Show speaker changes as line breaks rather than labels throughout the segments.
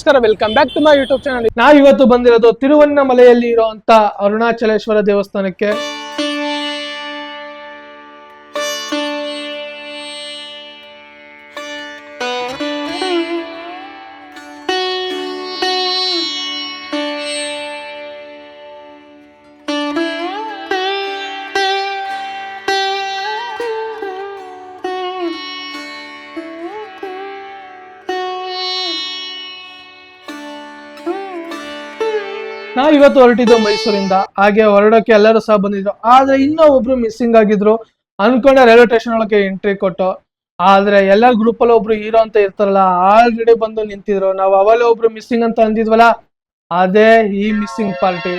ನಮಸ್ಕಾರ welcome back to my YouTube channel ನಾವಿವತ್ತು ಬಂದಿರೋದು ತಿರುವಣ್ಣಮಲೆಯಲ್ಲಿ ಇರುವಂತ ಅರುಣಾಚಲೇಶ್ವರ ದೇವಸ್ಥಾನಕ್ಕೆ. ಇವತ್ತು ಹೊರಟಿದ್ದು ಮೈಸೂರಿಂದ. ಹಾಗೆ ಹೊರಡೋಕೆ ಎಲ್ಲರೂ ಸಹ ಬಂದಿದ್ರು. ಆದ್ರೆ ಇನ್ನೂ ಒಬ್ರು ಮಿಸ್ಸಿಂಗ್ ಆಗಿದ್ರು. ಅನ್ಕೊಂಡೆ ರೈಲ್ವೆ ಸ್ಟೇಷನ್ ಒಳಗೆ ಎಂಟ್ರಿ ಕೊಟ್ಟು. ಆದ್ರೆ ಎಲ್ಲ ಗ್ರೂಪ್ ಅಲ್ಲಿ ಒಬ್ರು ಹೀರೋ ಅಂತ ಇರ್ತಾರಲ್ಲ, ಆಲ್ರೆಡಿ ಬಂದು ನಿಂತಿದ್ರು. ನಾವು ಅವಲೇ ಒಬ್ರು ಮಿಸ್ಸಿಂಗ್ ಅಂತ ಅಂದಿದ್ವಲ್ಲ, ಅದೇ ಈ ಮಿಸ್ಸಿಂಗ್ ಪಾರ್ಟಿ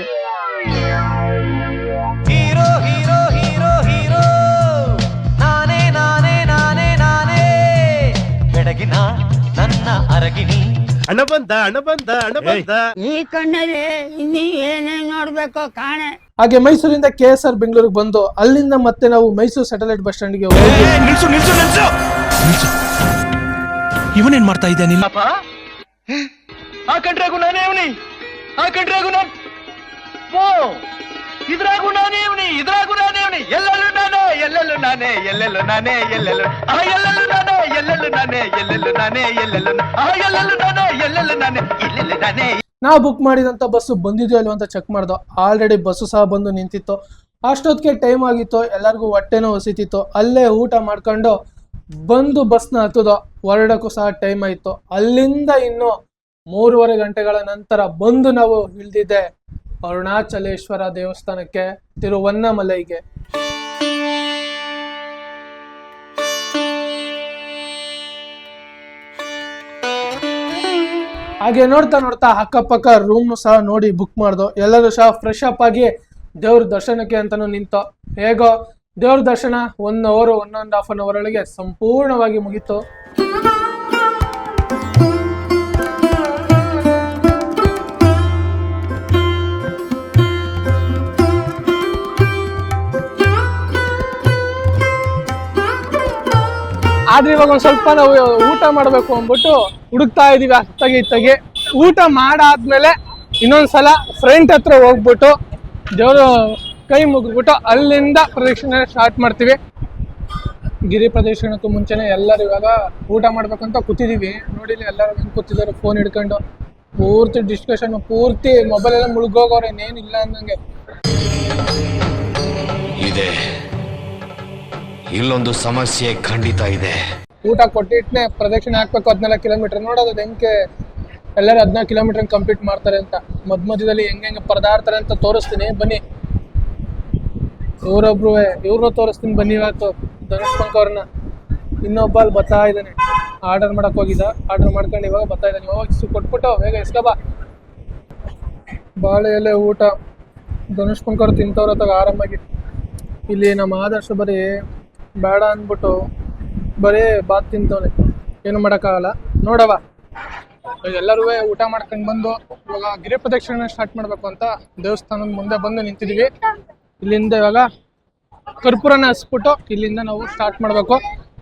ಹಣ ಬಂದ ಹಣ ಬಂದ ಹಣ ಬಂದ
ಈ ಕಣ್ಣಲ್ಲಿ ಇನ್ನೀ ಏನೇನ್ ನೋಡ್ಬೇಕೋ ಕಾಣೆ.
ಹಾಗೆ ಮೈಸೂರಿಂದ ಕೆ ಎಸ್ ಆರ್ ಬೆಂಗಳೂರಿಗೆ ಬಂದು ಅಲ್ಲಿಂದ ಮತ್ತೆ ನಾವು ಮೈಸೂರು ಸ್ಯಾಟಲೈಟ್ ಬಸ್ ಸ್ಟ್ಯಾಂಡ್ಗೆ ಹೋಗಿ
ನಿಲ್ಸು ನಿಲ್ಸು ನಿಲ್ಸು.
ನಿಲ್ಸು. ಇವನೇನ್ ಮಾಡ್ತಾ ಇದ್ದೆ ನಿಮ್ಮಪ್ಪ
ಆ ಕಂಡ್ರಾಗು ನಾನೇ ಅವನಿ? ಆ ಕಂಡ್ರಾಗು ನಾನು ಓ! ಇದ್ರಾಗು ನಾನೇ ಇವನಿ, ಇದ್ರಾಗೂ ನಾನೇ ಇವನಿ. ಎಲ್ಲೆಲ್ಲೂ ನಾನೇ ಎಲ್ಲೆಲ್ಲೂ ನಾನೇ ಎಲ್ಲೆಲ್ಲೂ ನಾನೇ, ಎಲ್ಲೆಲ್ಲೂ ಆ ಎಲ್ಲೆಲ್ಲೂ ನಾನೇ ಎಲ್ಲೆಲ್ಲೂ ನಾನೇ ಎಲ್ಲೆಲ್ಲೂ ನಾನೇ, ಎಲ್ಲೆಲ್ಲೂ ಆ ಎಲ್ಲೆಲ್ಲೂ ನಾನೇ ಎಲ್ಲೆಲ್ಲೂ ನಾನೇ ಎಲ್ಲೆಲ್ಲೂ ನಾನೇ.
ನಾವು ಬುಕ್ ಮಾಡಿದಂತ ಬಸ್ಸು ಬಂದಿದೆಯೋ ಅಲ್ವ ಅಂತ ಚೆಕ್ ಮಾಡ್ದೋ. ಆಲ್ರೆಡಿ ಬಸ್ಸು ಸಹ ಬಂದು ನಿಂತಿತ್ತು. ಅಷ್ಟೊತ್ತಿಗೆ ಟೈಮ್ ಆಗಿತ್ತು, ಎಲ್ಲರಿಗೂ ಹೊಟ್ಟೆನೂ ಹೊಸಿತಿತ್ತು. ಅಲ್ಲೇ ಊಟ ಮಾಡ್ಕೊಂಡು ಬಂದು ಬಸ್ನ ಹತ್ತದೋ. ಹೊರಡಕ್ಕೂ ಸಹ ಟೈಮ್ ಆಯಿತು. ಅಲ್ಲಿಂದ ಇನ್ನು ಮೂರುವರೆ ಗಂಟೆಗಳ ನಂತರ ಬಂದು ನಾವು ಇಳಿದಿದ್ದೆ. ಅರುಣಾಚಲೇಶ್ವರ ದೇವಸ್ಥಾನಕ್ಕೆ ತಿರುವನ್ನಮಲೈಗೆ ಹಾಗೆ ನೋಡ್ತಾ ನೋಡ್ತಾ ಅಕ್ಕಪಕ್ಕ ರೂಮ್ ಸಹ ನೋಡಿ ಬುಕ್ ಮಾಡ್ದು. ಎಲ್ಲರೂ ಸಹ ಫ್ರೆಶ್ ಅಪ್ ಆಗಿ ದೇವ್ರ ದರ್ಶನಕ್ಕೆ ಅಂತಾನು ನಿಂತು. ಹೇಗೋ ದೇವ್ರ ದರ್ಶನ one hour one and half an hour ಒಳಗೆ ಸಂಪೂರ್ಣವಾಗಿ ಮುಗೀತು. ಆದ್ರೆ ಇವಾಗ ಒಂದ್ ಸ್ವಲ್ಪ ನಾವು ಊಟ ಮಾಡ್ಬೇಕು ಅಂದ್ಬಿಟ್ಟು ಹುಡುಕ್ತಾ ಇದೀವಿ ಅತ್ತಾಗಿ ಇತ್ತಾಗಿ ಊಟ ಮಾಡಾದ್ಮೇಲೆ ಇನ್ನೊಂದ್ಸಲ ಫ್ರೆಂಟ್ ಹತ್ರ ಹೋಗ್ಬಿಟ್ಟು ದೇವರು ಕೈ ಮುಗಿದ್ಬಿಟ್ಟು ಅಲ್ಲಿಂದ ಪ್ರದಕ್ಷಿಣೆ ಸ್ಟಾರ್ಟ್ ಮಾಡ್ತೀವಿ. ಗಿರಿ ಪ್ರದಕ್ಷಿಣಕ್ಕೂ ಮುಂಚೆನೆ ಎಲ್ಲರೂ ಇವಾಗ ಊಟ ಮಾಡ್ಬೇಕಂತ ಕೂತಿದೀವಿ. ನೋಡಿಲಿ ಎಲ್ಲರೂ ಹೆಂಗ್ ಕೂತಿದ್ದಾರೆ ಫೋನ್ ಹಿಡ್ಕೊಂಡು. ಪೂರ್ತಿ ಡಿಸ್ಕಷನ್ ಪೂರ್ತಿ ಮೊಬೈಲ್ ಎಲ್ಲ ಮುಳುಗೋಗವ್ರೆ ಇನ್ನೇನಿಲ್ಲ ಅನ್ನಂಗೆ
ಇದೆ. ಇಲ್ಲೊಂದು ಸಮಸ್ಯೆ ಖಂಡಿತ ಇದೆ.
ಊಟ ಕೊಟ್ಟಿಟ್ಟನೆ ಪ್ರದಕ್ಷಿಣೆ ಹಾಕ್ಬೇಕು, ಹದಿನಾಲ್ಕು ಕಿಲೋಮೀಟರ್ ನೋಡೋದು ಹೆಂಗೆ ಎಲ್ಲರೂ ಹದಿನಾಲ್ಕು ಕಿಲೋಮೀಟರ್ ಕಂಪ್ಲೀಟ್ ಮಾಡ್ತಾರೆ ಅಂತ. ಮಧ್ಯ ಮಧ್ಯದಲ್ಲಿ ಹೆಂಗೆ ಹೆಂಗೆ ಪರದಾಡ್ತಾರೆ ಅಂತ ತೋರಿಸ್ತೀನಿ. ಬನ್ನಿ. ಇವರೊಬ್ರು ಇವ್ರನ್ನೂ ತೋರಿಸ್ತೀನಿ ಬನ್ನಿ ಇವತ್ತು. ಧನುಷ್ ಪಂಕ್ ಅವ್ರನ್ನ. ಇನ್ನೊಬ್ಬ ಅಲ್ಲಿ ಬರ್ತಾ ಇದ್ದಾನೆ. ಆರ್ಡರ್ ಮಾಡಕ್ ಹೋಗಿದ್ದ. ಆರ್ಡರ್ ಮಾಡ್ಕೊಂಡು ಇವಾಗ ಬರ್ತಾ ಇದ್ದಾನೆ. ಹೋಗಿ ಕೊಟ್ಬಿಟ್ಟು ಬೇಗ ಎಸ್ಕಬ ಬಾಳೆ ಎಲೆ ಊಟ. ಧನುಷ್ ಪಂಕ್ ಅವ್ರು ತಿಂತವ್ರ ಆರಾಮಾಗಿ. ಇಲ್ಲಿ ನಮ್ಮ ಆದರ್ಶ ಬರೀ ಬೇಡ ಅಂದ್ಬಿಟ್ಟು ಬರೀ ಬಾತ್ ತಿಂತವನೆ. ಏನು ಮಾಡೋಕ್ಕಾಗಲ್ಲ. ನೋಡವ ಎಲ್ಲರೂ ಊಟ ಮಾಡ್ಕೊಂಡು ಬಂದು ಇವಾಗ ಗಿರಿ ಪ್ರದಕ್ಷಿಣೆ ಸ್ಟಾರ್ಟ್ ಮಾಡಬೇಕು ಅಂತ ದೇವಸ್ಥಾನದ ಮುಂದೆ ಬಂದು ನಿಂತಿದ್ದೀವಿ ಇಲ್ಲಿಂದ ಇವಾಗ ಕರ್ಪೂರನ ಹಸ್ಬಿಟ್ಟು ಇಲ್ಲಿಂದ ನಾವು ಸ್ಟಾರ್ಟ್ ಮಾಡಬೇಕು.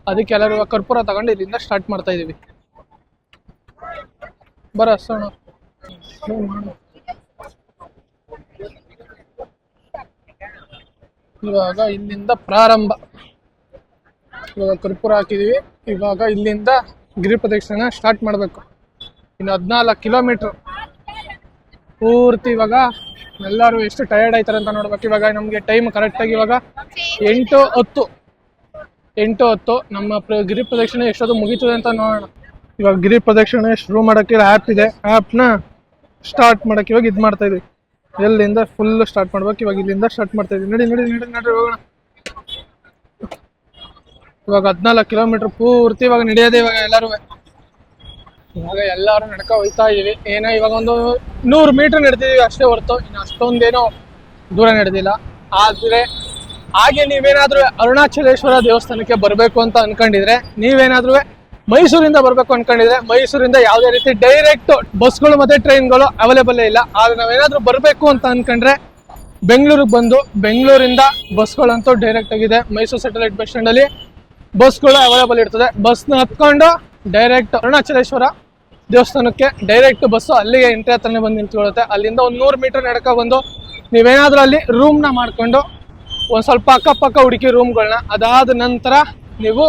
ಅದಕ್ಕೆ ಎಲ್ಲರೂ ಕರ್ಪೂರ ತಗೊಂಡು ಇಲ್ಲಿಂದ ಸ್ಟಾರ್ಟ್ ಮಾಡ್ತಾ ಇದೀವಿ. ಬರ ಹಸೋಣ ಇವಾಗ ಇಲ್ಲಿಂದ ಪ್ರಾರಂಭ. ಇವಾಗ ಕರ್ಪೂರ ಹಾಕಿದೀವಿ. ಇವಾಗ ಇಲ್ಲಿಂದ ಗಿರಿ ಪ್ರದಕ್ಷಿಣೆ ಸ್ಟಾರ್ಟ್ ಮಾಡಬೇಕು. ಇನ್ನು ಹದಿನಾಲ್ಕು ಕಿಲೋಮೀಟ್ರ್ ಪೂರ್ತಿ ಇವಾಗ ಎಲ್ಲರೂ ಎಷ್ಟು ಟಯರ್ಡ್ ಆಯ್ತಾರೆ ಅಂತ ನೋಡ್ಬೇಕು. ಇವಾಗ ನಮಗೆ ಟೈಮ್ ಕರೆಕ್ಟಾಗಿ ಇವಾಗ ಎಂಟು ಹತ್ತು. ಎಂಟು ಹತ್ತು. ನಮ್ಮ ಗಿರಿ ಪ್ರದಕ್ಷಿಣೆ ಎಷ್ಟೊತ್ತು ಮುಗೀತದೆ ಅಂತ ನೋಡೋಣ. ಇವಾಗ ಗಿರಿ ಪ್ರದಕ್ಷಿಣೆ ಶುರು ಮಾಡೋಕ್ಕೆ ಆ್ಯಪ್ ಇದೆ. ಆ್ಯಪ್ನ ಸ್ಟಾರ್ಟ್ ಮಾಡೋಕ್ಕೆ ಇವಾಗ ಇದು ಮಾಡ್ತಾ ಇದೀವಿ. ಎಲ್ಲಿಂದ ಫುಲ್ ಸ್ಟಾರ್ಟ್ ಮಾಡ್ಬೇಕು. ಇವಾಗ ಇಲ್ಲಿಂದ ಸ್ಟಾರ್ಟ್ ಮಾಡ್ತಾ ಇದೀವಿ. ನಡಿ ನಡಿ ನಡಿ ನಡಿ, ಹೋಗೋಣ. ಇವಾಗ ಹದಿನಾಲ್ಕು ಕಿಲೋಮೀಟರ್ ಪೂರ್ತಿ ಇವಾಗ ನಡೆಯೋದೆ ಇವಾಗ ಎಲ್ಲರೂ ಇವಾಗ ಎಲ್ಲರೂ ನಡ್ಕ ಹೋಯ್ತಾ ಇದೀವಿ. ಏನೋ ಇವಾಗ ಒಂದು ನೂರು ಮೀಟರ್ ನಡೆದಿದ್ದೀವಿ ಅಷ್ಟೇ ಹೊರತು. ಇನ್ನು ಅಷ್ಟೊಂದೇನೋ ದೂರ ನಡೆದಿಲ್ಲ. ಆದ್ರೆ ಹಾಗೆ ನೀವೇನಾದ್ರೂ ಅರುಣಾಚಲೇಶ್ವರ ದೇವಸ್ಥಾನಕ್ಕೆ ಬರಬೇಕು ಅಂತ ಅನ್ಕೊಂಡಿದ್ರೆ ನೀವೇನಾದ್ರೂ ಮೈಸೂರಿಂದ ಬರಬೇಕು ಅನ್ಕೊಂಡಿದ್ರೆ, ಮೈಸೂರಿಂದ ಯಾವುದೇ ರೀತಿ ಡೈರೆಕ್ಟ್ ಬಸ್ಗಳು ಮತ್ತೆ ಟ್ರೈನ್ಗಳು ಅವೈಲೇಬಲ್ ಇಲ್ಲ. ಆದ್ರೆ ನಾವೇನಾದ್ರೂ ಬರಬೇಕು ಅಂತ ಅನ್ಕೊಂಡ್ರೆ ಬೆಂಗಳೂರಿಗೆ ಬಂದು ಬೆಂಗಳೂರಿಂದ ಬಸ್ಗಳಂತೂ ಡೈರೆಕ್ಟ್ ಆಗಿದೆ. ಮೈಸೂರು ಸ್ಯಾಟಲೈಟ್ ಬಸ್ ಸ್ಟ್ಯಾಂಡ್ ಅಲ್ಲಿ ಬಸ್ಗಳು ಅವೈಲೇಬಲ್ ಇರ್ತದೆ. ಬಸ್ನ ಹತ್ಕೊಂಡು ಡೈರೆಕ್ಟ್ ಅರುಣಾಚಲೇಶ್ವರ ದೇವಸ್ಥಾನಕ್ಕೆ ಡೈರೆಕ್ಟ್ ಬಸ್ಸು ಅಲ್ಲಿಗೆ ಎಂಟ್ರಿ ಹತ್ರನೇ ಬಂದು ನಿಂತ್ಕೊಳ್ಳುತ್ತೆ. ಅಲ್ಲಿಂದ ಒಂದು ನೂರು ಮೀಟರ್ ನಡ್ಕೊ ಬಂದು ನೀವೇನಾದರೂ ಅಲ್ಲಿ ರೂಮ್ನ ಮಾಡ್ಕೊಂಡು ಒಂದು ಸ್ವಲ್ಪ ಅಕ್ಕಪಕ್ಕ ಹುಡುಕಿ ರೂಮ್ಗಳನ್ನ ಅದಾದ ನಂತರ ನೀವು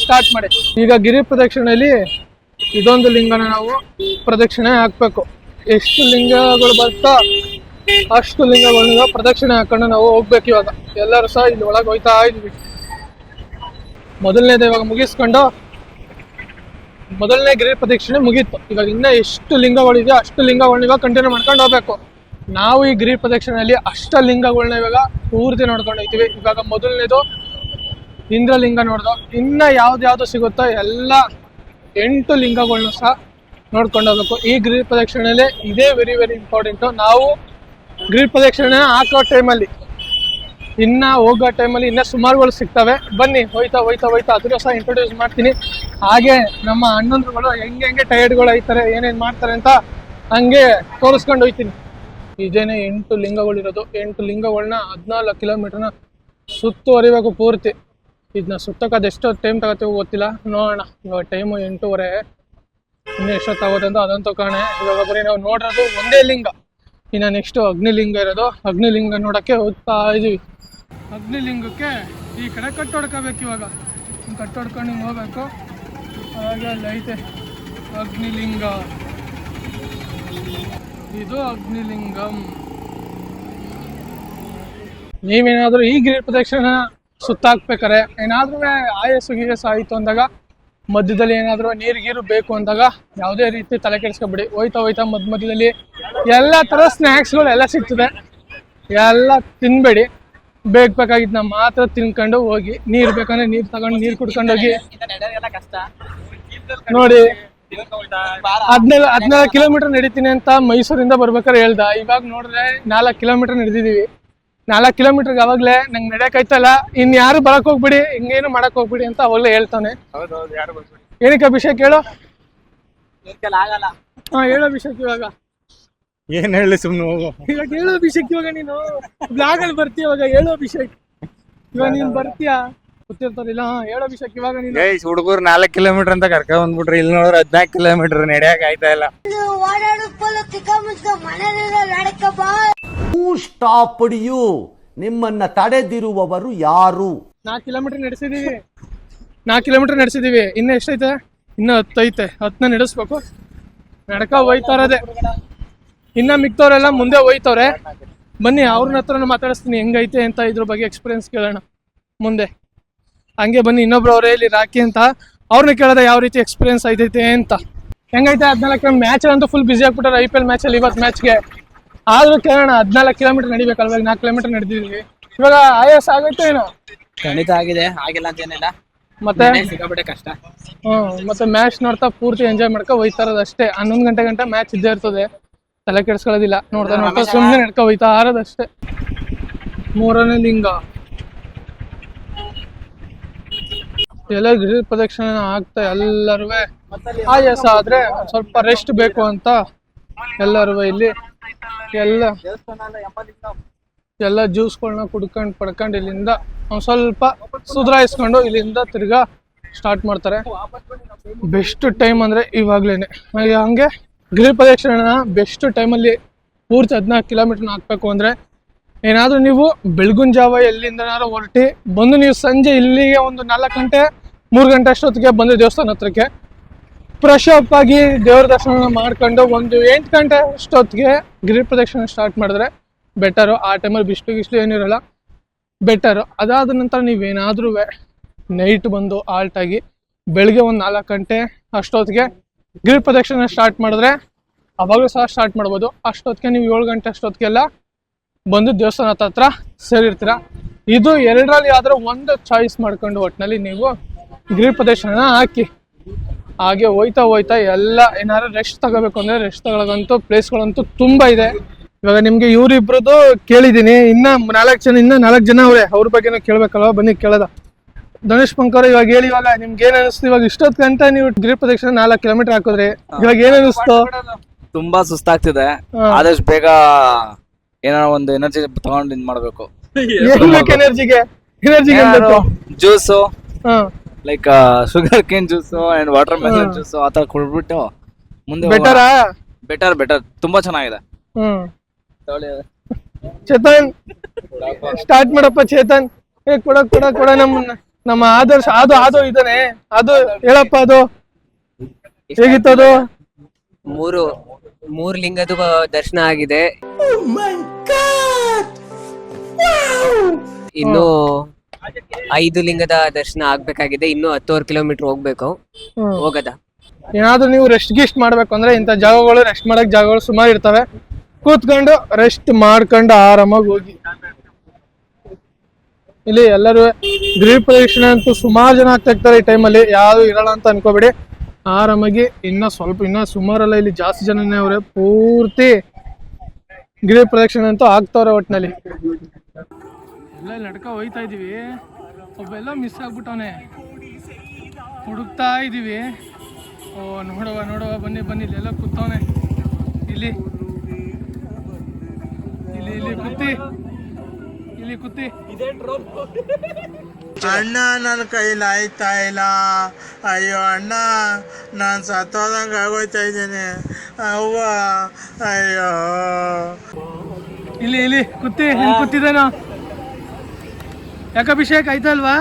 ಸ್ಟಾರ್ಟ್ ಮಾಡಿ. ಈಗ ಗಿರಿ ಪ್ರದಕ್ಷಿಣೆಯಲ್ಲಿ ಇದೊಂದು ಲಿಂಗನ ನಾವು ಪ್ರದಕ್ಷಿಣೆ ಹಾಕಬೇಕು. ಎಷ್ಟು ಲಿಂಗಗಳು ಬರ್ತಾ ಅಷ್ಟು ಲಿಂಗಗಳನ್ನ ಪ್ರದಕ್ಷಿಣೆ ಹಾಕೊಂಡು ನಾವು ಹೋಗ್ಬೇಕು ಇವಾಗ. ಎಲ್ಲರೂ ಸಹ ಇಲ್ಲಿ ಒಳಗೆ ಹೋಯ್ತಾ ಇದ್ವಿ. ಮೊದಲನೇದು ಇವಾಗ ಮುಗಿಸ್ಕೊಂಡು ಮೊದಲನೇ ಗಿರಿ ಪ್ರದಕ್ಷಿಣೆ ಮುಗೀತು. ಇವಾಗ ಇನ್ನ ಎಷ್ಟು ಲಿಂಗಗಳಿದೆಯೋ ಅಷ್ಟು ಲಿಂಗಗಳನ್ನ ಇವಾಗ ಕಂಟಿನ್ಯೂ ಮಾಡ್ಕೊಂಡು ಹೋಗ್ಬೇಕು. ನಾವು ಈ ಗಿರಿ ಪ್ರದಕ್ಷಿಣೆಯಲ್ಲಿ ಅಷ್ಟ ಲಿಂಗಗಳನ್ನ ಇವಾಗ ಪೂರ್ತಿ ನೋಡ್ಕೊಂಡು ಹೋಗ್ತೀವಿ. ಇವಾಗ ಮೊದಲನೇದು ಇಂದ್ರಲಿಂಗ ನೋಡ್ದು. ಇನ್ನ ಯಾವ್ದು ಸಿಗುತ್ತೋ ಎಲ್ಲ ಎಂಟು ಲಿಂಗಗಳನ್ನ ಸಹ ನೋಡ್ಕೊಂಡು ಹೋಗ್ಬೇಕು. ಈ ಗಿರಿ ಪ್ರದಕ್ಷಿಣೆಯಲ್ಲಿ ಇದೇ ವೆರಿ ವೆರಿ ಇಂಪಾರ್ಟೆಂಟು ನಾವು ಗಿರಿ ಪ್ರದಕ್ಷಿಣೆ ಹಾಕೋ ಟೈಮಲ್ಲಿ ಇನ್ನ ಹೋಗೋ ಟೈಮಲ್ಲಿ ಇನ್ನ ಸುಮಾರುಗಳು ಸಿಗ್ತವೆ. ಬನ್ನಿ, ಹೋಯ್ತಾ ಹೋಯ್ತಾ ಹೋಯ್ತಾ. ಅದ್ರ ಸಹ ಇಂಟ್ರೊಡ್ಯೂಸ್ ಮಾಡ್ತೀನಿ. ಹಾಗೆ ನಮ್ಮ ಅಣ್ಣಂದ್ರುಗಳು ಹೆಂಗೆ ಹೆಂಗೆ ಟಯರ್ಡ್ಗಳು ಐತಾರೆ ಏನೇನು ಮಾಡ್ತಾರೆ ಅಂತ ಹಂಗೆ ತೋರಿಸ್ಕೊಂಡು ಹೋಯ್ತೀನಿ. ಇದೇನೆ ಎಂಟು ಲಿಂಗಗಳಿರೋದು. ಎಂಟು ಲಿಂಗಗಳನ್ನ ಹದಿನಾಲ್ಕು ಕಿಲೋಮೀಟರ್ನ ಸುತ್ತುವರಿಬೇಕು ಪೂರ್ತಿ. ಇದನ್ನ ಸುತ್ತಕ್ಕೆ ಎಷ್ಟು ಟೈಮ್ ತಗೋತೀವಿ ಗೊತ್ತಿಲ್ಲ. ನೋಡೋಣ. ಇವಾಗ ಟೈಮು ಎಂಟೂವರೆ. ಇನ್ನು ಎಷ್ಟೊತ್ತಾಗುತ್ತೆ ಅಂತ ಅದಂತೂ ಕಾಣೆ. ಇವಾಗ ಬರೀ ನಾವು ನೋಡಿರೋದು ಒಂದೇ ಲಿಂಗ. ಇನ್ನು ನೆಕ್ಸ್ಟು ಅಗ್ನಿಲಿಂಗ ಇರೋದು. ಅಗ್ನಿಲಿಂಗ ನೋಡೋಕ್ಕೆ ಹೋಗ್ತಾ ಇದೀವಿ. ಅಗ್ನಿಲಿಂಗಕ್ಕೆ ಈ ಕಡೆ ಕಟ್ಟೊಡ್ಕೋಬೇಕು ಇವಾಗ. ಕಟ್ಟೊಡ್ಕೊಂಡು ಹಿಂಗೆ ಹೋಗ್ಬೇಕು. ಹಾಗೆ ಅಲ್ಲಿ ಐತೆ. ಅಗ್ನಿಲಿಂಗ. ಇದು ಅಗ್ನಿಲಿಂಗಂ. ನೀವೇನಾದರೂ ಈ ಗಿರಿ ಪ್ರದಕ್ಷಿಣ ಸುತ್ತಾಕ್ಬೇಕಾರೆ ಏನಾದರೂ ಆಯಸ್ಸು ಗೀಯಸ್ ಆಯಿತು ಅಂದಾಗ, ಮಧ್ಯದಲ್ಲಿ ಏನಾದರೂ ನೀರು ಗೀರು ಬೇಕು ಅಂದಾಗ, ಯಾವುದೇ ರೀತಿ ತಲೆ ಕೆಡಿಸ್ಕೊಬಿಡಿ. ಹೋಯ್ತಾ ಹೋಯ್ತಾ ಮಧ್ಯ ಮಧ್ಯದಲ್ಲಿ ಎಲ್ಲ ಥರ ಸ್ನ್ಯಾಕ್ಸ್ಗಳು ಎಲ್ಲ ಸಿಗ್ತದೆ. ಎಲ್ಲ ತಿನ್ಬೇಡಿ. ಬೇಗ ಬೇಕಾಗಿದ್ನ ಮಾತ್ರ ತಿನ್ಕೊಂಡು ಹೋಗಿ ನೀರ್ ಬೇಕಂದ್ರೆ ನೀರ್ ತಗೊಂಡು ನೀರ್ ಕುಡ್ಕೊಂಡು ಹೋಗಿ. ನೋಡಿ ಹದಿನೇಳು ಹದಿನಾಲ್ಕು ಕಿಲೋಮೀಟರ್ ನಡೀತೀನಿ ಅಂತ ಮೈಸೂರಿಂದ ಬರ್ಬೇಕಾದ್ರೆ ಹೇಳ್ದ. ಇವಾಗ ನೋಡಿದ್ರೆ ನಾಲ್ಕು ಕಿಲೋಮೀಟರ್ ನಡೆದಿದ್ದೀವಿ ನಾಲ್ಕು ಕಿಲೋಮೀಟರ್ಗೆ ಅವಾಗ್ಲೇ ನಂಗೆ ನಡೆಯಕ್ಕಾಯ್ತಲ್ಲ ಇನ್ ಯಾರು ಬರಕ್ ಹೋಗ್ಬಿಡಿ ಹಿಂಗೇನು ಮಾಡಕ್ ಹೋಗ್ಬಿಡಿ ಅಂತ ಅವಲ್ಲೇ ಹೇಳ್ತಾನೆ ಏನಕ್ಕೆ ಅಭಿಷೇಕ್ ಹೇಳು? ಹಾ ಹೇಳು ಅಭಿಷೇಕ್ ಇವಾಗ.
ಏನ್ ಹೇಳಿ ಸುಮ್ನೆ ಹೋಗು.
ಇವಾಗ ಹೇಳು ಅಭಿಷೇಕ್ ಇವಾಗ ನೀನು. ಬ್ಲಾಗ್ ಅಲ್ಲಿ ಬರ್ತೀಯ ಇವಾಗ ಹೇಳು ಅಭಿಷೇಕ್. ಇವಾಗ ನೀನ್ ಬರ್ತೀಯಾ? ಗೊತ್ತಿರ್ತಾರಿಲ್ಲ ಹಾ ಹೇಳು ಅಭಿಷೇಕ್ ಇವಾಗ ನೀನು.
ಏಯ್ ಹುಡುಗರು ನಾಲ್ಕು ಕಿಲೋಮೀಟರ್ ಅಂತ ಕರ್ಕೊಂಡ್ ಬಂದ್ಬಿಟ್ರಿ. ಇಲ್ಲಿ ನೋಡ್ರಿ ಹದಿನಾಲ್ಕು ಕಿಲೋಮೀಟರ್ ನಡೆಯಕ್ ಆಯ್ತಾ ಇಲ್ಲ.
ಯು ನಿಮ್ಮನ್ನ ತಡೆದಿರುವವರು ಯಾರು?
ನಾಲ್ಕು ಕಿಲೋಮೀಟರ್ ನಡೆಸಿದೀವಿ. ನಾಲ್ಕು ಕಿಲೋಮೀಟರ್ ನಡೆಸಿದೀವಿ. ಇನ್ನ ಎಷ್ಟೈತೆ? ಇನ್ನ ಹತ್ತೈತೆ. ಐತೆ ಹತ್ತನ್ನ ನಡೆಸ್ಬೇಕು. ನಡಕ ಹೋಯ್ತಾ ಇರೋದೆ. ಇನ್ನ ಮಿಕ್ತವ್ರೆಲ್ಲ ಮುಂದೆ ಹೋಯ್ತವ್ರೆ. ಬನ್ನಿ ಅವ್ರನ್ನ ಹತ್ರನೂ ಮಾತಾಡಿಸ್ತೀನಿ ಹೆಂಗೈತೆ ಅಂತ ಇದ್ರ ಬಗ್ಗೆ ಎಕ್ಸ್ಪೀರಿಯನ್ಸ್ ಕೇಳೋಣ. ಮುಂದೆ. ಹಂಗೆ ಬನ್ನಿ ಇನ್ನೊಬ್ರು ಅವ್ರ ಇಲ್ಲಿ ರಾಕಿ ಅಂತ. ಅವ್ರನ್ನ ಕೇಳೋದ ಯಾವ ರೀತಿ ಎಕ್ಸ್ಪೀರಿಯನ್ಸ್ ಐತೈತೆ ಅಂತ. ಹೆಂಗೈತೆ ಹದಿನಾಲ್ಕು ಮ್ಯಾಚ್ ಅಂತೂ ಫುಲ್ ಬಿಸಿ ಆಗ್ಬಿಟ್ಟಾರೆ ಐ ಪಿ ಎಲ್ ಮ್ಯಾಚಲ್ಲಿ ಇವತ್ತು ಮ್ಯಾಚ್ಗೆ ಆದ್ರೂ ಕೇಳೋಣ ಹದಿನಾಲ್ಕು ಕಿಲೋಮೀಟರ್ ನಡಿಬೇಕಲ್ವ? ನಾಲ್ಕು ಕಿಲೋಮೀಟರ್ ನಡೆದಿದ್ವಿ. ಇವಾಗ ಆಯಾಸ ಆಗೈತೆ ಏನೋ?
ಖಂಡಿತ ಆಗಿದೆ ಆಗಿಲ್ಲ ಅಂತ ಏನಿಲ್ಲ.
ಮತ್ತೆ?
ಸಿಕ್ಕಾಪಟ್ಟೆ ಕಷ್ಟ.
ಹ್ಮ್ ಮತ್ತೆ ಮ್ಯಾಚ್ ನೋಡ್ತಾ ಪೂರ್ತಿ ಎಂಜಾಯ್ ಮಾಡ್ಕೊ ಹೋಯ್ತಾ ಇರೋದು ಅಷ್ಟೇ. ಹನ್ನೊಂದು ಗಂಟೆ ಗಂಟೆ ಮ್ಯಾಚ್ ಇದ್ದೇ ಇರ್ತದೆ. ತಲೆ ಕೆಡಿಸ್ಕೊಳ್ಳೋದಿಲ್ಲ. ನೋಡ್ತಾ ನೋಡ್ತಾ ಸುಮ್ಮನೆ ನಡ್ಕೊ ಹೋಯ್ತಾ ಆರದಷ್ಟೇ. ಮೂರನೇ ಲಿಂಗ. ಎಲ್ಲ ಗೃಹ ಪ್ರದಕ್ಷಿಣೆ ಆಗ್ತಾ ಎಲ್ಲರೂ ಆಯಾಸ ಆದ್ರೆ ಸ್ವಲ್ಪ ರೆಸ್ಟ್ ಬೇಕು ಅಂತ ಎಲ್ಲರೂ ಇಲ್ಲಿ. ಎಲ್ಲ ಎಲ್ಲ ಜ್ಯೂಸ್ಗಳನ್ನ ಕುಡ್ಕೊಂಡು ಪಡ್ಕೊಂಡು ಇಲ್ಲಿಂದ ಒಂದ್ ಸ್ವಲ್ಪ ಸುಧಾರಿಸ್ಕೊಂಡು ಇಲ್ಲಿಂದ ತಿರ್ಗಾ ಸ್ಟಾರ್ಟ್ ಮಾಡ್ತಾರೆ. ಬೆಸ್ಟ್ ಟೈಮ್ ಅಂದ್ರೆ ಇವಾಗ್ಲೇನೆ. ಹಾಗೆ ಹಂಗೆ ಗಿರಿ ಪ್ರದಕ್ಷಿಣೆನ ಬೆಸ್ಟ್ ಟೈಮಲ್ಲಿ ಪೂರ್ತಿ ಹದಿನಾಲ್ಕು ಕಿಲೋಮೀಟರ್ನ ಹಾಕ್ಬೇಕು ಅಂದರೆ ಏನಾದರೂ ನೀವು ಬೆಳಗುನ್ ಜಾವ ಎಲ್ಲಿಂದನಾದ್ರು ಹೊರಟಿ ಬಂದು ನೀವು ಸಂಜೆ ಇಲ್ಲಿಗೆ ಒಂದು ನಾಲ್ಕು ಗಂಟೆ, ಮೂರು ಗಂಟೆ ಅಷ್ಟೊತ್ತಿಗೆ ಬಂದು ದೇವಸ್ಥಾನ ಹತ್ರಕ್ಕೆ ಫ್ರೆಶ್ ಆಗಿ ದೇವ್ರ ದರ್ಶನ ಮಾಡ್ಕೊಂಡು ಒಂದು ಎಂಟು ಗಂಟೆ ಅಷ್ಟೊತ್ತಿಗೆ ಗಿರಿ ಪ್ರದಕ್ಷಿಣೆ ಸ್ಟಾರ್ಟ್ ಮಾಡಿದ್ರೆ ಬೆಟರು ಆ ಟೈಮಲ್ಲಿ ಬಿಸಿಲು ಗಿಸ್ಲು ಏನಿರಲ್ಲ ಬೆಟರು ಅದಾದ ನಂತರ ನೀವೇನಾದ್ರೂ ನೈಟ್ ಬಂದು ಆಲ್ಟ್ ಆಗಿ ಬೆಳಿಗ್ಗೆ ಒಂದು ನಾಲ್ಕು ಗಂಟೆ ಅಷ್ಟೊತ್ತಿಗೆ ಗಿರಿ ಪ್ರದಕ್ಷಿಣೆ ಸ್ಟಾರ್ಟ್ ಮಾಡಿದ್ರೆ ಅವಾಗಲೂ ಸಹ ಸ್ಟಾರ್ಟ್ ಮಾಡ್ಬೋದು. ಅಷ್ಟೊತ್ತಿಗೆ ನೀವು ಏಳು ಗಂಟೆ ಅಷ್ಟೊತ್ತಿಗೆಲ್ಲ ಬಂದು ದೇವಸ್ಥಾನ ಹತ್ರ ಸೇರಿರ್ತೀರ. ಇದು ಎರಡರಲ್ಲಿ ಆದರೂ ಒಂದು ಚಾಯ್ಸ್ ಮಾಡ್ಕೊಂಡು ಒಟ್ಟಿನಲ್ಲಿ ನೀವು ಗಿರಿ ಪ್ರದಕ್ಷಿಣೆನ ಹಾಕಿ. ಹಾಗೆ ಹೋಯ್ತಾ ಹೋಯ್ತಾ ಎಲ್ಲ ಏನಾದ್ರು ರೆಸ್ಟ್ ತಗೋಬೇಕು ಅಂದರೆ ರೆಸ್ಟ್ ತಗೊಳಗಂತೂ ಪ್ಲೇಸ್ಗಳಂತೂ ತುಂಬಾ ಇದೆ. ಇವಾಗ ನಿಮಗೆ ಇವರಿಬ್ರದ್ದು ಕೇಳಿದ್ದೀನಿ. ಇನ್ನ ನಾಲ್ಕು ಜನ, ಇನ್ನ ನಾಲ್ಕು ಜನ ಅವರೇ. ಅವ್ರ ಬಗ್ಗೆನೂ ಕೇಳಬೇಕಲ್ವ? ಬನ್ನಿ ಕೇಳದ? ಧನುಷ್ ಪಂಕರ್ ಇವಾಗ ಹೇಳಿ ಇವಾಗ ನಿಮ್ಗೆ ಏನ್ ಅನಿಸ್ತು? ಇವಾಗ ಇಷ್ಟೊತ್ತು ಗಂಟ ನೀವು ಗಿರಿ ಪ್ರದಕ್ಷಿಣ ನಾಲ್ಕು ಕಿಲೋಮೀಟರ್ ಹಾಕಿದ್ರಿ ಇವಾಗ ಏನ್ ಅನಿಸ್ತು?
ತುಂಬಾ ಸುಸ್ತಾಗ್ತಿದೆ. ಆದಷ್ಟು ಬೇಗ ಏನೋ ಒಂದು ಎನರ್ಜಿ ತಗೊಂಡು ಇದ್ ಮಾಡ್ಬೇಕು.
ಏನ್ ಬೇಕು ಎನರ್ಜಿಗೆ ಎನರ್ಜಿಗೆ ಏನ್ ಬೇಕು?
Juice like sugarcane juice and watermelon juice ಆ ತರ ಕುಡ್ಬಿಟ್ಟು ಮುಂದೆ
ಬೆಟರ್
ಬೆಟರ್ ಬೆಟರ್ ತುಂಬಾ ಚೆನ್ನಾಗಿದೆ.
ಹ್ಮ್. ಚೇತನ್ ಸ್ಟಾರ್ಟ್ ಮಾಡಪ್ಪ ಚೇತನ್. ಏ ಕೊಡ ಕೊಡ ಕೊಡ ನಮ್ಮ ನಮ್ಮ ಆದರ್ಶ ಅದು ಅದು ಇದಾನೆ. ಅದು ಹೇಳಪ್ಪ ಅದು. ಹೇಗಿತ್ತು ಅದು?
ಮೂರು ಮೂರು ಲಿಂಗದ ದರ್ಶನ ಆಗಿದೆ. ಇನ್ನು ಐದು ಲಿಂಗದ ದರ್ಶನ ಆಗ್ಬೇಕಾಗಿದೆ. ಇನ್ನು ಹತ್ತುವರೆ ಕಿಲೋಮೀಟರ್ ಹೋಗ್ಬೇಕು. ಹೋಗದ.
ಏನಾದ್ರೂ ನೀವು ರೆಸ್ಟ್ ಗಿಸ್ಟ್ ಮಾಡ್ಬೇಕು ಅಂದ್ರೆ ಇಂಥ ಜಾಗಗಳು ರೆಸ್ಟ್ ಮಾಡಕ್ ಜಾಗಗಳು ಸುಮಾರು ಇರ್ತವೆ. ಕೂತ್ಕೊಂಡು ರೆಸ್ಟ್ ಮಾಡ್ಕೊಂಡು ಆರಾಮಾಗಿ ಹೋಗಿ. ಇಲ್ಲಿ ಎಲ್ಲರೂ ಗೃಹ ಪ್ರದಕ್ಷಿಣೆ ಅಂತೂ ಸುಮಾರು ಜನ ಆಗ್ತಾ ಇರ್ತಾರೆ ಈ ಟೈಮಲ್ಲಿ ಯಾರು ಇರಲ್ಲ ಅಂತ ಅನ್ಕೋಬೇಡಿ. ಆರಾಮಾಗಿ ಇನ್ನ ಸ್ವಲ್ಪ, ಇನ್ನ ಸುಮಾರಲ್ಲ ಇಲ್ಲಿ ಜಾಸ್ತಿ ಜನನೇ ಅವ್ರೆ. ಪೂರ್ತಿ ಗೃಹ ಪ್ರದಕ್ಷಿಣೆ ಅಂತೂ ಆಗ್ತಾವ್ರೆ ಒಟ್ಟಿನಲ್ಲಿ ಎಲ್ಲ ನಡ್ಕ ಹೋಯ್ತಾ ಇದೀವಿ. ಒಬ್ಬೆಲ್ಲ ಮಿಸ್ ಆಗ್ಬಿಟ್ಟವನೆ. ಹುಡುಕ್ತಾ ಇದೀವಿ. ಓ ನೋಡುವ ನೋಡುವ ಬನ್ನಿ ಬನ್ನಿ, ಇಲ್ಲೆಲ್ಲ ಕೂತವನೆ. ಇಲ್ಲಿ. ಇಲ್ಲಿ ಇಲ್ಲಿ ಕುತ್ತಿ ಇಲ್ಲಿ ಕುತ್ತಿ
ಅಣ್ಣ ನನ್ನ ಕೈಲಿ ಆಯ್ತಾ ಇಲ್ಲ. ಅಯ್ಯೋ ಅಣ್ಣ ನಾನು ಸತ್ತೋದಂಗೆ ಆಗೋಯ್ತಾ ಇದ್ದೀನಿ. ಅವ್ವ ಅಯ್ಯೋ.
ಇಲ್ಲಿ ಇಲ್ಲಿ ಕುತ್ತಿ ಇಲ್ಲಿ ಕೂತಿದ್ದೇನೋ. ಯಾಕೆ ಅಭಿಷೇಕ್ ಆಯ್ತಾ ಅಲ್ವಾ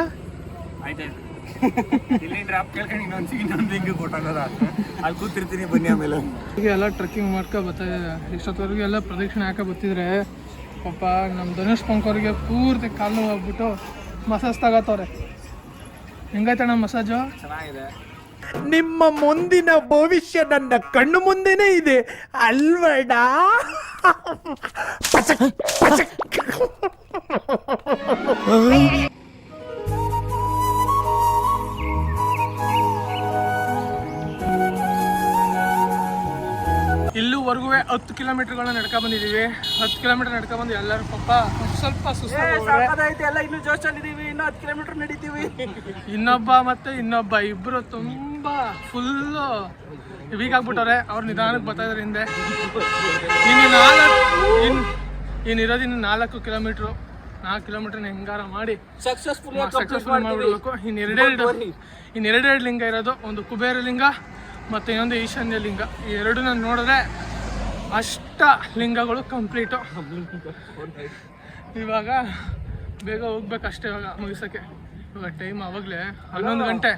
ಅಲ್ಲಿ ಕೂತಿರ್ತೀನಿ ಬನ್ನಿ ಆಮೇಲೆ.
ಈಗ ಎಲ್ಲ ಟ್ರೆಕ್ಕಿಂಗ್ ಮಾಡ್ಕೊ ಬರ್ತಾ ಇಷ್ಟೊತ್ತವರೆಗೂ ಎಲ್ಲ ಪ್ರದಕ್ಷಿಣೆ ಹಾಕ ಬರ್ತಿದ್ರೆ ಪಾಪ ನಮ್ಮ ಧನುಷ್ ಪಂಕವ್ರಿಗೆ ಪೂರ್ತಿ ಕಾಲು ಹೋಗ್ಬಿಟ್ಟು ಮಸಾಜ್ ತಗೋತವ್ರೆ. ಹೆಂಗೈತಣ್ಣ ಮಸಾಜು ಚೆನ್ನಾಗಿದೆ.
ನಿಮ್ಮ ಮುಂದಿನ ಭವಿಷ್ಯ ನನ್ನ ಕಣ್ಣು ಮುಂದೆನೇ ಇದೆ. ಅಲ್ವಡ
ಇಲ್ಲಿವರೆಗೂ ಹತ್ತು ಕಿಲೋಮೀಟರ್ಗಳನ್ನ ನಡ್ಕೊ ಬಂದಿದ್ದೀವಿ. ಹತ್ತು ಕಿಲೋಮೀಟರ್ ನಡ್ಕೊ ಬಂದು ಎಲ್ಲರೂ ಪಾಪ ಸ್ವಲ್ಪ ಸುಸ್ತು
ಎಲ್ಲ ಇನ್ನು ಜೋಶಲ್ಲಿದ್ದೀವಿ ಇನ್ನು ಹತ್ತು ಕಿಲೋಮೀಟರ್ ನಡೀತೀವಿ.
ಇನ್ನೊಬ್ಬ ಮತ್ತೆ ಇನ್ನೊಬ್ಬ ಇಬ್ಬರು ತುಂಬಾ ಫುಲ್ಲು ವೀಕ್ ಆಗ್ಬಿಟ್ಟವ್ರೆ. ಅವ್ರು ನಿಧಾನಕ್ಕೆ ಬರ್ತಾ ಇದಾರೆ ಹಿಂದೆ. ಇನ್ನು ನಾಲ್ಕು ಇನ್ ಇನ್ನಿರೋದು ಇನ್ನು ನಾಲ್ಕು ಕಿಲೋಮೀಟ್ರು. ನಾಲ್ಕು ಕಿಲೋಮೀಟರ್ನ ಹೆಂಗಾರ ಮಾಡಿ
ಸಕ್ಸಸ್ಫುಲ್
ಸಕ್ಸಸ್ಫುಲ್ ಮಾಡ್ಬಿಡಬೇಕು. ಇನ್ನು ಎರಡೆರಡು ಇನ್ನು ಎರಡೆರಡು ಲಿಂಗ ಇರೋದು ಒಂದು ಕುಬೇರ ಲಿಂಗ ಮತ್ತು ಇನ್ನೊಂದು ಈಶಾನ್ಯ ಲಿಂಗ. ಈ ಎರಡನ್ನ ನೋಡಿದ್ರೆ ಅಷ್ಟ ಲಿಂಗಗಳು ಕಂಪ್ಲೀಟು. ಇವಾಗ ಬೇಗ ಹೋಗ್ಬೇಕಷ್ಟೇ ಇವಾಗ ಮುಗಿಸೋಕ್ಕೆ. ಇವಾಗ ಟೈಮ್ ಆವಾಗಲೇ ಹನ್ನೊಂದು ಗಂಟೆ.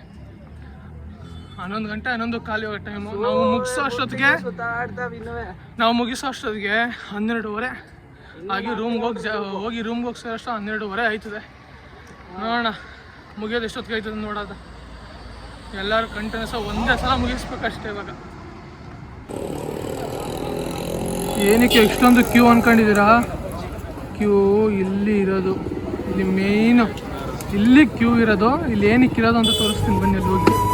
ಹನ್ನೊಂದು ಗಂಟೆ, ಹನ್ನೊಂದು ಖಾಲಿ ಇವಾಗ ಟೈಮು ನಾವು ಮುಗಿಸೋ ಅಷ್ಟೊತ್ತಿಗೆ ನಾವು ಮುಗಿಸೋ ಅಷ್ಟೊತ್ತಿಗೆ ಹನ್ನೆರಡುವರೆ. ಹಾಗೆ ರೂಮ್ಗೆ ಹೋಗಿ ಜ ಹೋಗಿ ರೂಮ್ಗೆ ಹೋಗಿ ಸೇರೋಷ್ಟು ಹನ್ನೆರಡುವರೆ ಆಯ್ತದೆ. ನೋಡೋಣ, ಮುಗಿಯೋದು ಎಷ್ಟೊತ್ತಿಗೆ ಆಯ್ತದೆ ನೋಡೋದು. ಎಲ್ಲರೂ ಕಂಟಿನ್ಯೂಸ್ ಒಂದೇ ಸಲ ಮುಗಿಸ್ಬೇಕಷ್ಟೇ ಇವಾಗ. ಏನಕ್ಕೆ ಎಷ್ಟೊಂದು ಕ್ಯೂ ಅನ್ಕೊಂಡಿದ್ದೀರಾ? ಕ್ಯೂ ಇಲ್ಲಿ ಇರೋದು. ಇಲ್ಲಿ ಮೇಯ್ನು ಇಲ್ಲಿ ಕ್ಯೂ ಇರೋದು. ಇಲ್ಲಿ ಏನಕ್ಕೆ ಇರೋದು ಅಂತ ತೋರಿಸ್ತೀನಿ, ಬನ್ನಿ ಅಲ್ಲಿ ಹೋಗಿ.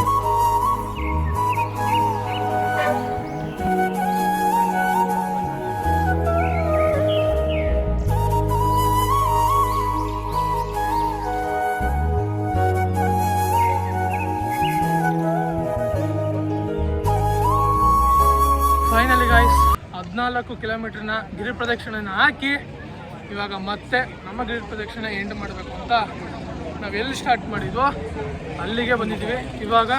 ಹದಿನಾಲ್ಕು ಕಿಲೋಮೀಟರ್ನ ಗಿರಿ ಪ್ರದಕ್ಷಿಣೆನ ಹಾಕಿ ಇವಾಗ ಮತ್ತೆ ನಮ್ಮ ಗಿರಿ ಪ್ರದಕ್ಷಿಣೆ ಎಂಡ್ ಮಾಡಬೇಕು ಅಂತ ನಾವು ಎಲ್ಲಿ ಸ್ಟಾರ್ಟ್ ಮಾಡಿದ್ವೋ ಅಲ್ಲಿಗೆ ಬಂದಿದ್ದೀವಿ. ಇವಾಗ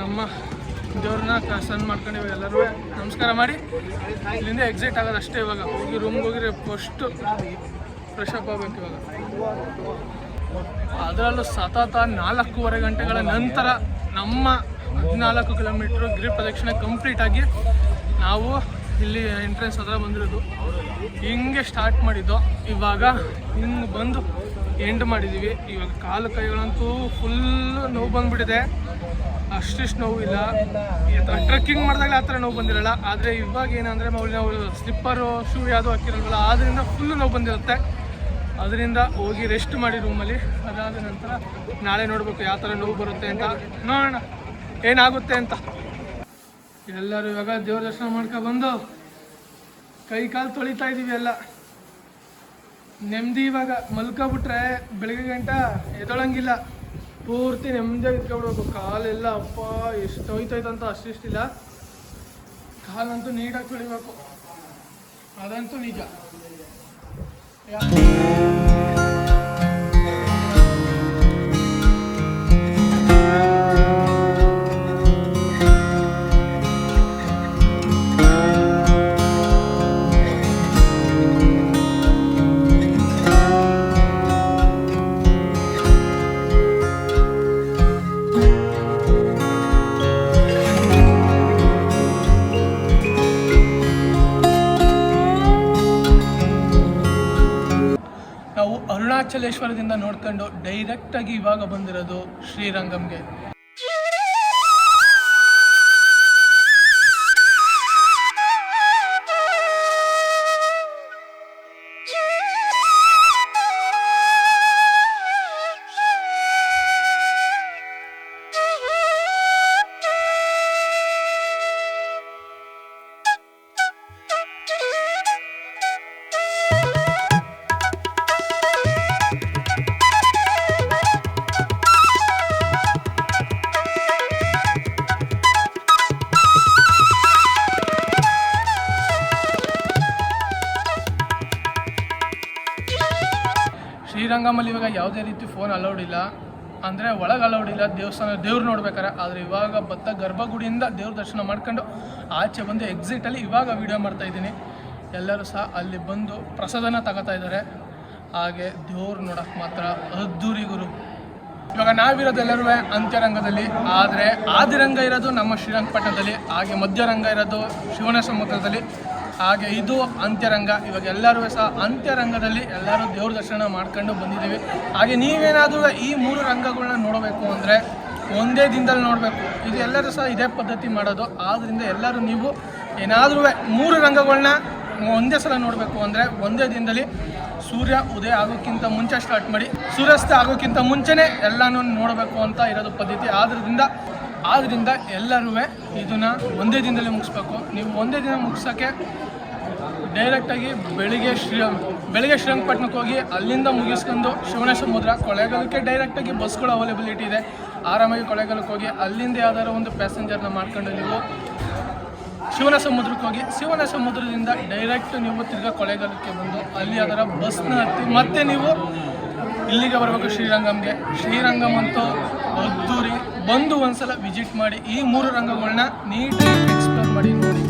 ನಮ್ಮ ದೇವ್ರನ್ನ ಸನ್ ಮಾಡ್ಕೊಂಡು ಇವಾಗ ಎಲ್ಲರೂ. ನಮಸ್ಕಾರ ಮಾಡಿ. ಇಲ್ಲಿಂದ ಎಕ್ಸಿಟ್ ಆಗೋದು ಅಷ್ಟೇ ಇವಾಗ. ಹೋಗಿ ರೂಮ್ಗೆ ಹೋಗಿರಿ ಫಸ್ಟು ಫ್ರೆಶ್ ಅಪ್ ಆಗಬೇಕು ಇವಾಗ. ಅದರಲ್ಲೂ ಸತತ ನಾಲ್ಕೂವರೆ ಗಂಟೆಗಳ ನಂತರ ನಮ್ಮ ಹದಿನಾಲ್ಕು ಕಿಲೋಮೀಟ್ರ್ ಗಿರಿ ಪ್ರದಕ್ಷಿಣೆ ಕಂಪ್ಲೀಟ್ ಆಗಿ ನಾವು ಇಲ್ಲಿ ಎಂಟ್ರೆನ್ಸ್ ಹತ್ರ ಬಂದಿರೋದು. ಹಿಂಗೆ ಸ್ಟಾರ್ಟ್ ಮಾಡಿದ್ದು. ಇವಾಗ ಹಿಂಗೆ ಬಂದು ಎಂಡ್ ಮಾಡಿದ್ದೀವಿ ಇವಾಗ ಕಾಲು ಕೈಗಳಂತೂ ಫುಲ್ ನೋವು ಬಂದ್ಬಿಟ್ಟಿದೆ. ಅಷ್ಟಿಷ್ಟು ನೋವು ಇಲ್ಲ. ಟ್ರೆಕ್ಕಿಂಗ್ ಮಾಡಿದಾಗ ಆ ಥರ ನೋವು ಬಂದಿರಲ್ಲ. ಆದರೆ ಇವಾಗ ಏನಂದರೆ ನಾವು ಸ್ಲಿಪ್ಪರು ಶೂ ಯಾವುದೂ ಹಾಕಿರಲ್ವಲ್ಲ ಆದ್ದರಿಂದ ಫುಲ್ಲು ನೋವು ಬಂದಿರುತ್ತೆ. ಅದರಿಂದ ಹೋಗಿ ರೆಸ್ಟ್ ಮಾಡಿ ರೂಮಲ್ಲಿ ಅದಾದ ನಂತರ ನಾಳೆ ನೋಡಬೇಕು ಯಾವ ಥರ ನೋವು ಬರುತ್ತೆ ಅಂತ. ನೋಡೋಣ. ಏನಾಗುತ್ತೆ ಅಂತ. ಎಲ್ಲರೂ ಇವಾಗ ದೇವ್ರ ದರ್ಶನ ಮಾಡ್ಕೊ ಬಂದು ಕೈ ಕಾಲು ತೊಳಿತಾ ಇದೀವಿ ಎಲ್ಲ. ನೆಮ್ಮದಿ ಇವಾಗ ಮಲ್ಕೊಬಿಟ್ರೆ ಬೆಳಗ್ಗೆ ಗಂಟ ಎದೊಳಂಗಿಲ್ಲ. ಪೂರ್ತಿ ನೆಮ್ಮದಿಯಾಗಿ ಇಟ್ಕೊಬಿಡ್ಬೇಕು ಕಾಲೆಲ್ಲ ಅಪ್ಪ ಎಷ್ಟು ಹೋಯ್ತೈತಂತ ಅಷ್ಟಿಷ್ಟಿಲ್ಲ ಕಾಲಂತೂ ನೀಟಾಗಿ ತೊಳಿಬೇಕು. ಅದಂತೂ ನಿಜ. ಅರುಣಾಚಲೇಶ್ವರದಿಂದ ನೋಡ್ಕೊಂಡು ಡೈರೆಕ್ಟಾಗಿ ಇವಾಗ ಬಂದಿರೋದು ಶ್ರೀರಂಗಂಗೆ. ಯಾವುದೇ ರೀತಿ ಫೋನ್ ಅಲೌಡ್ ಇಲ್ಲ. ಅಂದರೆ ಒಳಗೆ ಅಲೌಡ್ ಇಲ್ಲ. ದೇವಸ್ಥಾನ ದೇವ್ರು ನೋಡ್ಬೇಕಾರೆ. ಆದರೆ ಇವಾಗ ಭತ್ತ ಗರ್ಭಗುಡಿಯಿಂದ ದೇವ್ರ ದರ್ಶನ ಮಾಡ್ಕೊಂಡು ಆಚೆ ಬಂದು ಎಕ್ಸಿಟಲ್ಲಿ ಇವಾಗ ವಿಡಿಯೋ ಮಾಡ್ತಾ ಇದ್ದೀನಿ. ಎಲ್ಲರೂ ಸಹ ಅಲ್ಲಿ ಬಂದು ಪ್ರಸಾದನ ತಗೋತಾ ಇದ್ದಾರೆ. ಹಾಗೆ ದೇವ್ರು ನೋಡೋಕ್ಕೆ ಮಾತ್ರ ಅದ್ದೂರಿ ಗುರು. ಇವಾಗ ನಾವಿರೋದು ಎಲ್ಲರೂ ಅಂತ್ಯರಂಗದಲ್ಲಿ. ಆದರೆ ಆದಿರಂಗ ಇರೋದು ನಮ್ಮ ಶ್ರೀರಂಗಪಟ್ಟಣದಲ್ಲಿ. ಹಾಗೆ ಮಧ್ಯರಂಗ ಇರೋದು ಶಿವನ ಸಮುದ್ರದಲ್ಲಿ. ಹಾಗೆ ಇದು ಅಂತ್ಯರಂಗ. ಇವಾಗ ಎಲ್ಲರೂ ಸಹ ಅಂತ್ಯರಂಗದಲ್ಲಿ ಎಲ್ಲರೂ ದೇವ್ರ ದರ್ಶನ ಮಾಡ್ಕೊಂಡು ಬಂದಿದ್ದೀವಿ. ಹಾಗೆ ನೀವೇನಾದರೂ ಈ ಮೂರು ರಂಗಗಳನ್ನ ನೋಡಬೇಕು ಅಂದರೆ ಒಂದೇ ದಿನದಲ್ಲಿ ನೋಡಬೇಕು. ಇದು ಎಲ್ಲರೂ ಸಹ ಇದೇ ಪದ್ಧತಿ ಮಾಡೋದು. ಆದ್ದರಿಂದ ಎಲ್ಲರೂ ನೀವು ಏನಾದರೂ ಮೂರು ರಂಗಗಳನ್ನ ಒಂದೇ ಸಲ ನೋಡಬೇಕು ಅಂದರೆ ಒಂದೇ ದಿನದಲ್ಲಿ ಸೂರ್ಯ ಉದಯ ಆಗೋಕ್ಕಿಂತ ಮುಂಚೆ ಸ್ಟಾರ್ಟ್ ಮಾಡಿ ಸೂರ್ಯಾಸ್ತ ಆಗೋಕ್ಕಿಂತ ಮುಂಚೆನೇ ಎಲ್ಲನೂ ನೋಡಬೇಕು ಅಂತ ಇರೋದು ಪದ್ಧತಿ. ಆದ್ರಿಂದ ಆದ್ದರಿಂದ ಎಲ್ಲರೂ ಇದನ್ನು ಒಂದೇ ದಿನದಲ್ಲಿ ಮುಗಿಸ್ಬೇಕು. ನೀವು ಒಂದೇ ದಿನ ಮುಗಿಸೋಕ್ಕೆ ಡೈರೆಕ್ಟಾಗಿ ಬೆಳಿಗ್ಗೆ ಶ್ರೀ ಬೆಳಿಗ್ಗೆ ಶ್ರೀರಂಗಪಟ್ಟಣಕ್ಕೆ ಹೋಗಿ ಅಲ್ಲಿಂದ ಮುಗಿಸ್ಕೊಂಡು ಶಿವನ ಸಮುದ್ರ ಕೊಳೆಗಾಲಕ್ಕೆ ಡೈರೆಕ್ಟಾಗಿ ಬಸ್ಗಳು ಅವೈಲೇಬಿಲಿಟಿ ಇದೆ. ಆರಾಮಾಗಿ ಕೊಳೆಗಾಲಕ್ಕೆ ಹೋಗಿ ಅಲ್ಲಿಂದ ಯಾವ್ದಾದ್ರು ಒಂದು ಪ್ಯಾಸೆಂಜರ್ನ ಮಾಡ್ಕೊಂಡು ನೀವು ಶಿವನ ಸಮುದ್ರಕ್ಕೆ ಹೋಗಿ ಶಿವನ ಸಮುದ್ರದಿಂದ ಡೈರೆಕ್ಟ್ ನೀವು ತಿರ್ಗಾ ಕೊಳೆಗಾಲಕ್ಕೆ ಬಂದು ಅಲ್ಲಿ ಅದರ ಬಸ್ನ ಹತ್ತಿ ಮತ್ತೆ ನೀವು ಇಲ್ಲಿಗೆ ಬರಬೇಕು ಶ್ರೀರಂಗಂಗೆ. ಶ್ರೀರಂಗಂ ಅಂತೂ ಅದ್ದೂರಿ ಬಂದು ಒಂದ್ಸಲ ವಿಸಿಟ್ ಮಾಡಿ ಈ ಮೂರು ರಂಗಗಳನ್ನ ನೀಟಾಗಿ ಎಕ್ಸ್ಪ್ಲೋರ್ ಮಾಡಿ ನೋಡಿ.